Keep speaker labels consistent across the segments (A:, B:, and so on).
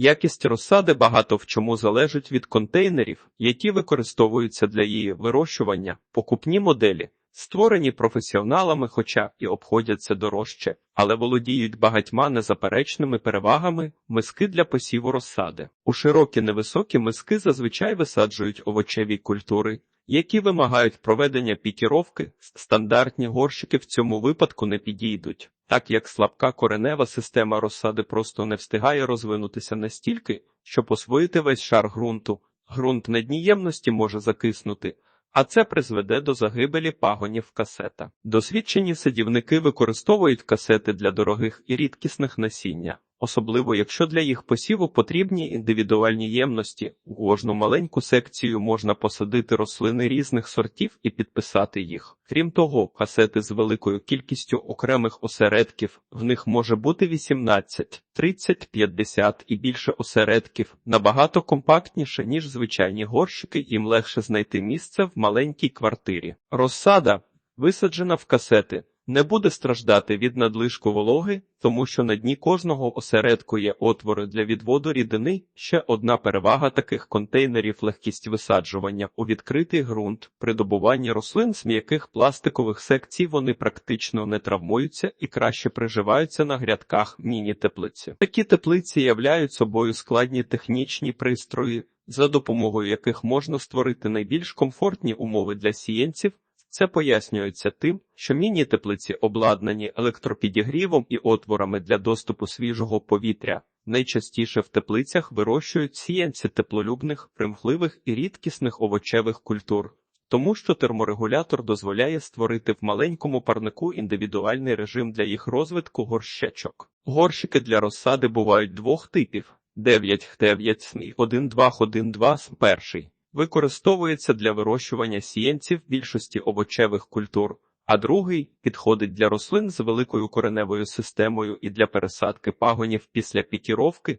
A: Якість розсади багато в чому залежить від контейнерів, які використовуються для її вирощування. Покупні моделі, створені професіоналами, хоча і обходяться дорожче, але володіють багатьма незаперечними перевагами миски для посіву розсади. У широкі невисокі миски зазвичай висаджують овочеві культури, які вимагають проведення пікіровки, стандартні горщики в цьому випадку не підійдуть, так як слабка коренева система розсади просто не встигає розвинутися настільки, щоб освоїти весь шар ґрунту. Ґрунт на дні ємності може закиснути, а це призведе до загибелі пагонів касета. Досвідчені садівники використовують касети для дорогих і рідкісних насіння, особливо якщо для їх посіву потрібні індивідуальні ємності. У кожну маленьку секцію можна посадити рослини різних сортів і підписати їх. Крім того, касети з великою кількістю окремих осередків, в них може бути 18, 30, 50 і більше осередків, набагато компактніше, ніж звичайні горщики, їм легше знайти місце в маленькій квартирі. Розсада, висаджена в касети, не буде страждати від надлишку вологи, тому що на дні кожного осередку є отвори для відводу рідини. Ще одна перевага таких контейнерів легкість висаджування у відкритий ґрунт. При добуванні рослин з м'яких пластикових секцій вони практично не травмуються і краще приживаються на грядках міні-теплиці. Такі теплиці являють собою складні технічні пристрої, за допомогою яких можна створити найбільш комфортні умови для сіянців. Це пояснюється тим, що міні-теплиці обладнані електропідігрівом і отворами для доступу свіжого повітря. Найчастіше в теплицях вирощують сіянці теплолюбних, примхливих і рідкісних овочевих культур, тому що терморегулятор дозволяє створити в маленькому парнику індивідуальний режим для їх розвитку горщечок. Горщики для розсади бувають двох типів: 9 9 1 2 1 2 перший використовується для вирощування сіянців більшості овочевих культур, а другий підходить для рослин з великою кореневою системою і для пересадки пагонів після пікіровки.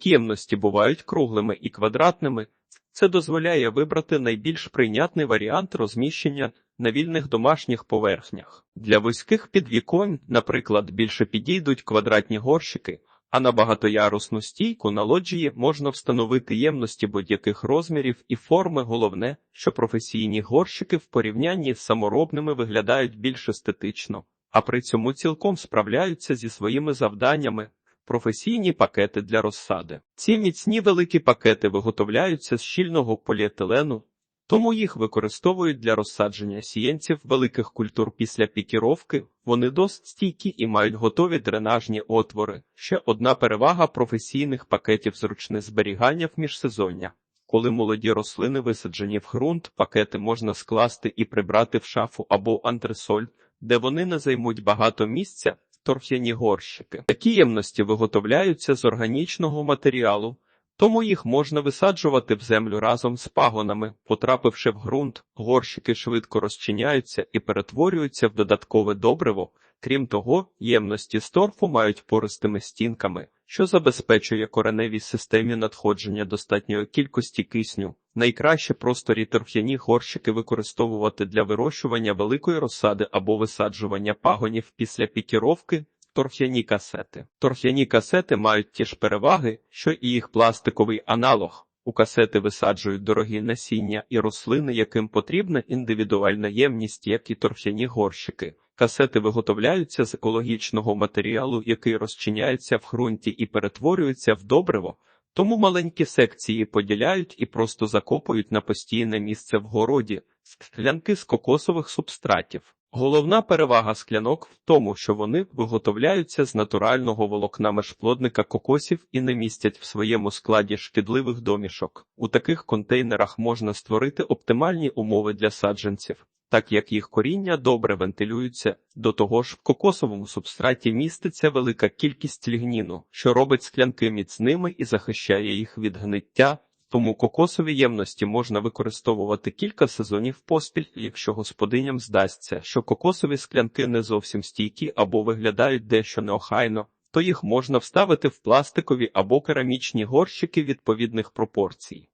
A: Ємності бувають круглими і квадратними. Це дозволяє вибрати найбільш прийнятний варіант розміщення на вільних домашніх поверхнях. Для вузьких підвіконь, наприклад, більше підійдуть квадратні горщики, а на багатоярусну стійку на лоджії можна встановити ємності будь-яких розмірів і форми. Головне, що професійні горщики в порівнянні з саморобними виглядають більш естетично, а при цьому цілком справляються зі своїми завданнями. Професійні пакети для розсади. Ці міцні великі пакети виготовляються з щільного поліетилену, тому їх використовують для розсадження сіянців великих культур після пікіровки. Вони досить стійкі і мають готові дренажні отвори. Ще одна перевага професійних пакетів зручне зберігання в міжсезоння. Коли молоді рослини висаджені в ґрунт, пакети можна скласти і прибрати в шафу або антресоль, де вони не займуть багато місця. Торф'яні горщики. Такі ємності виготовляються з органічного матеріалу, тому їх можна висаджувати в землю разом з пагонами. Потрапивши в ґрунт, горщики швидко розчиняються і перетворюються в додаткове добриво. Крім того, ємності з торфу мають пористими стінками, що забезпечує кореневій системі надходження достатньої кількості кисню. Найкраще просторі торф'яні горщики використовувати для вирощування великої розсади або висаджування пагонів після пікіровки. Торф'яні касети. Торф'яні касети мають ті ж переваги, що і їх пластиковий аналог. У касети висаджують дорогі насіння і рослини, яким потрібна індивідуальна ємність, як і торф'яні горщики. Касети виготовляються з екологічного матеріалу, який розчиняється в ґрунті і перетворюється в добриво. Тому маленькі секції поділяють і просто закопують на постійне місце в городі, склянки з кокосових субстратів. Головна перевага склянок в тому, що вони виготовляються з натурального волокна межплодника кокосів і не містять в своєму складі шкідливих домішок. У таких контейнерах можна створити оптимальні умови для саджанців, так як їх коріння добре вентилюються. До того ж, в кокосовому субстраті міститься велика кількість лігніну, що робить склянки міцними і захищає їх від гниття. Тому кокосові ємності можна використовувати кілька сезонів поспіль, якщо господиням здасться, що кокосові склянки не зовсім стійкі або виглядають дещо неохайно, то їх можна вставити в пластикові або керамічні горщики відповідних пропорцій.